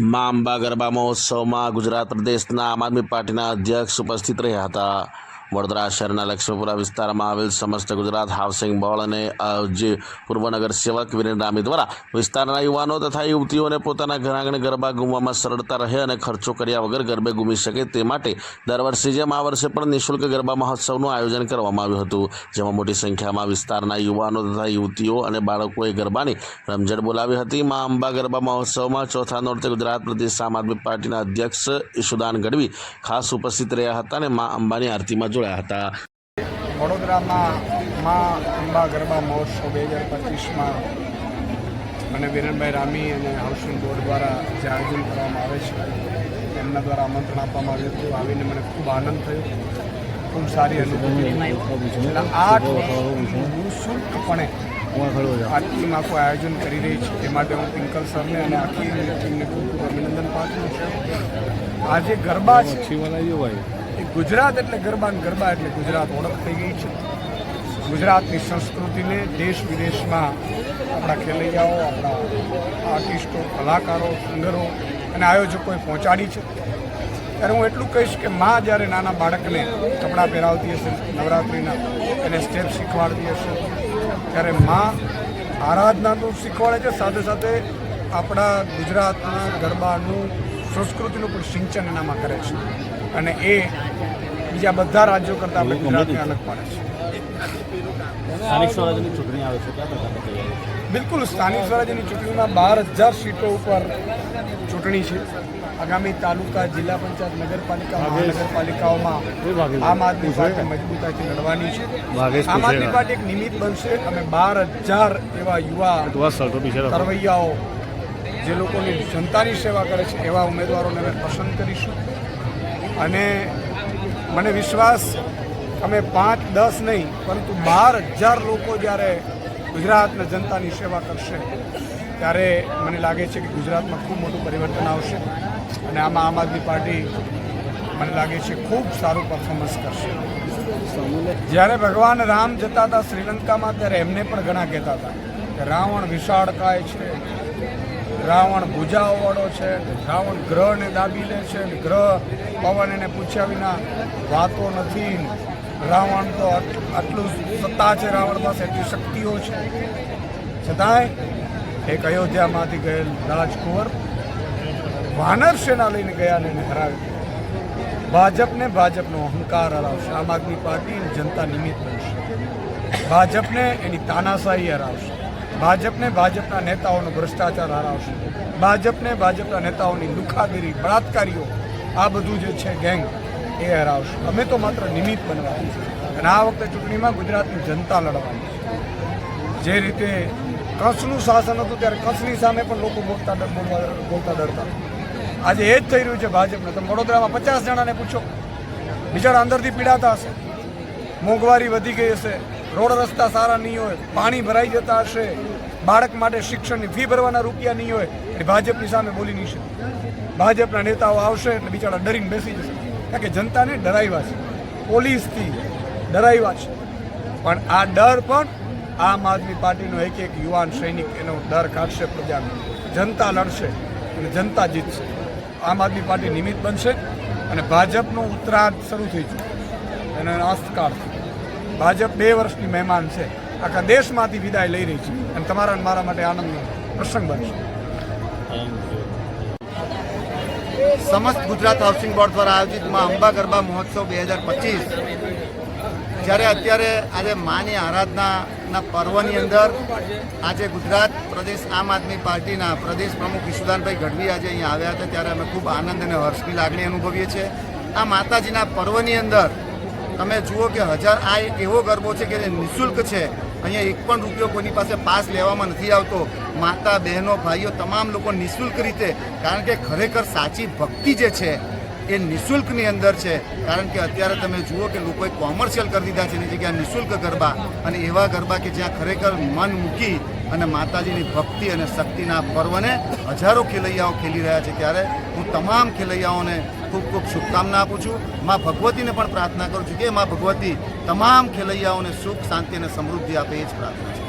મા અંબા ગરબા મહોત્સવમાં ગુજરાત પ્રદેશના આમ આદમી પાર્ટીના અધ્યક્ષ ઉપસ્થિત રહ્યા હતા. વડોદરા શહેરના લક્ષ્મીપુરા વિસ્તારમાં આવેલ સમસ્ત ગુજરાત હાઉસિંગ બોર્ડ અને જે પૂર્વ નગર સેવક વિરેન રામી દ્વારા વિસ્તારના યુવાનો તથા યુવતીઓને પોતાના ઘર આંગણે ગરબા ગુમવામાં સરળતા રહે અને ખર્ચો કર્યા વગર ગરબે ગુમી શકે તે માટે દર વર્ષે જેમ આ વર્ષે પણ નિઃશુલ્ક ગરબા મહોત્સવનું આયોજન કરવામાં આવ્યું હતું. જેમાં મોટી સંખ્યામાં વિસ્તારના યુવાનો તથા યુવતીઓ અને બાળકોએ ગરબાની રમઝટ બોલાવી હતી. મા અંબા ગરબા મહોત્સવમાં ચોથા નોરતે ગુજરાત પ્રદેશ આમ આદમી પાર્ટીના અધ્યક્ષ ઈશુદાન ગઢવી ખાસ ઉપસ્થિત રહ્યા હતા અને મા અંબાની આરતીમાં જોડાયા હતા. વડોદરામાં મા અંબા ગરબા મહોત્સવ બે હજાર પચીસમાં મને વિરણભાઈ રામી અને હાઉસિંગ બોર્ડ દ્વારા જે આયોજન કરવામાં આવે છે, એમના દ્વારા આમંત્રણ આપવામાં આવ્યું હતું. આવીને મને ખૂબ આનંદ થયો. ખૂબ સારી અનુભૂતિ છેલ્લા આઠ વર્ષથી નિઃશુલ્કપણે આટલી આખું આયોજન કરી રહી છે. તે માટે હું પિંકલ સરને અને આખી ટીમને ખૂબ ખૂબ અભિનંદન પાઠવું છું. આજે ગરબા છે. એ ગુજરાત એટલે ગરબા ને ગરબા એટલે ગુજરાત ઓળખ થઈ ગઈ છે. ગુજરાતની સંસ્કૃતિને દેશ વિદેશમાં આપણા ખેલૈયાઓ, આપણા આર્ટિસ્ટો, કલાકારો, સિંગરો અને આયોજકોએ પહોંચાડી છે. ત્યારે હું એટલું કહીશ કે માં જ્યારે નાના બાળકને કપડાં પહેરાવતી હશે, નવરાત્રિના, એને સ્ટેપ શીખવાડતી હશે, ત્યારે માં આરાધના તો શીખવાડે છે. સાથે સાથે આપણા ગુજરાતના ગરબાનું સંસ્કૃતિનું પણ સિંચન એનામાં કરે છે. અને એ બીજા બધા રાજ્યો કરતાં આપણે ગુજરાતને અલગ પાડે છે. સ્થાનિક સ્વરાજ્યની ચૂંટણી આવે છે કયા પ્રકારની તૈયારી બિલકુલ સ્થાનિક સ્વરાજ્યની ચૂંટણીમાં બાર હજાર સીટો ઉપર ચૂંટણી છે. આગામી તાલુકા જિલ્લા પંચાયત નગરપાલિકા મહાનગરપાલિકાઓમાં આમ આદમી પાર્ટી મજબૂતાથી લડવાની છે. આમ આદમી પાર્ટી એક નિમિત્ત બનશે અને બાર હજાર એવા યુવા તરવૈયાઓ જે લોકોની જનતાની સેવા કરે છે, એવા ઉમેદવારોને અમે પસંદ કરીશું. અને મને વિશ્વાસ, અમે પાંચ, દસ નહીં, પરંતુ બાર હજાર લોકો જ્યારે ગુજરાતના જનતાની સેવા કરશે, ત્યારે મને લાગે છે કે ગુજરાતમાં ખૂબ મોટું પરિવર્તન આવશે અને આમાં આમ આદમી પાર્ટી મને લાગે છે ખૂબ સારું પરફોર્મન્સ કરશે. જ્યારે ભગવાન રામ જતા હતા શ્રીલંકામાં, ત્યારે એમને પણ ઘણા કહેતા હતા કે રાવણ વિશાળકાય છે રાવણ ભૂજાઓવાળો છે રાવણ ગ્રહને દાબી લે છે અને ગ્રહ પવન એને પૂછ્યા વિના વાતો નથી રાવણ તો આટ- આટલું સત્તા છે રાવણ પાસે, એટલી શક્તિઓ છે. છતાંય એક અયોધ્યામાંથી ગયેલ રાજકુંવર વાનર સેના લઈને ગયા અને એને હરાવી ભાજપને ભાજપનો અહંકાર હરાવશે. આમ આદમી પાર્ટી જનતા નિમિત્ત બનશે. ભાજપને એની તાનાશાહી હરાવશે. ભાજપને ભાજપના નેતાઓનો ભ્રષ્ટાચાર હરાવશે. ભાજપને ભાજપના નેતાઓની લુખાગીરી બળાત્કારીઓ, આ બધું જે છે ગેંગ, એ હરાવશે. અમે તો માત્ર નિમિત્ત બનવાની છે અને આ વખતે ચૂંટણીમાં ગુજરાતની જનતા લડવાની છે. જે રીતે કચ્છનું શાસન હતું ત્યારે કચ્છની સામે પણ લોકો બોલતા બોલતા ડરતા. આજે એ જ થઈ રહ્યું છે ભાજપને. તમે વડોદરામાં પચાસ જણાને પૂછો. બિચારા અંદરથી પીડાતા હશે. મોંઘવારી વધી ગઈ હશે. રોડ રસ્તા સારા નહીં હોય, પાણી ભરાઈ જતા હશે, બાળક માટે શિક્ષણની ફી ભરવાના રૂપિયા નહીં હોય એટલે ભાજપની સામે બોલી નહીં શકે. ભાજપના નેતાઓ આવશે એટલે બિચારા ડરીને બેસી જશે. કારણ કે જનતાને ડરાવ્યા છે. પોલીસથી ડરાવ્યા છે. પણ આ ડર પણ આમ આદમી પાર્ટીનો એક એક યુવાન સૈનિક એનો ડર કાઢશે પ્રજાનો. જનતા લડશે અને જનતા જીતશે. આમ આદમી પાર્ટી નિમિત્ત બનશે અને ભાજપનો ઉત્તરાર્ધ શરૂ થઈ ચૂક્યો એનો અસ્તકાળ. ભાજપ બે વર્ષની મહેમાન છે. આખા દેશમાંથી વિદાય લઈ રહી છે. અને તમારા મારા માટે આનંદનો પ્રસંગ બનશે. સમસ્ત ગુજરાત હાઉસિંગ બોર્ડ દ્વારા આયોજિતમાં અંબા ગરબા મહોત્સવ બે હજાર પચીસ. જ્યારે અત્યારે આજે માની આરાધનાના પર્વની અંદર આજે ગુજરાત, પ્રદેશ આમ આદમી પાર્ટીના પ્રદેશ પ્રમુખ ઈશુદાનભાઈ ગઢવી આજે અહીંયા આવ્યા હતા. ત્યારે અમે ખૂબ આનંદ અને હર્ષની લાગણી અનુભવીએ છીએ. આ માતાજીના પર્વની અંદર તમે જુઓ કે હજાર આ એક એવો ગરબો છે કે જે નિઃશુલ્ક છે. અહીંયા એક પણ રૂપિયો કોઈની પાસે પાસ લેવામાં નથી આવતો. માતા, બહેનો, ભાઈઓ, તમામ લોકો નિઃશુલ્ક રીતે. કારણ કે ખરેખર સાચી ભક્તિ જે છે એ નિઃશુલ્કની અંદર છે. કારણ કે અત્યારે તમે જુઓ કે લોકોએ કોમર્શિયલ કરી દીધા છે એની જગ્યાએ નિઃશુલ્ક ગરબા. અને એવા ગરબા કે જ્યાં ખરેખર મન મૂકી અને માતાજીની ભક્તિ અને શક્તિના પર્વને હજારો ખેલૈયાઓ ખેલી રહ્યા છે. ત્યારે હું તમામ ખેલૈયાઓને ખૂબ ખૂબ શુભકામના આપું છું. મા ભગવતીને પણ પ્રાર્થના કરું છું કે મા ભગવતી તમામ ખેલૈયાઓને સુખ, શાંતિ અને સમૃદ્ધિ આપે એ જ પ્રાર્થના છે.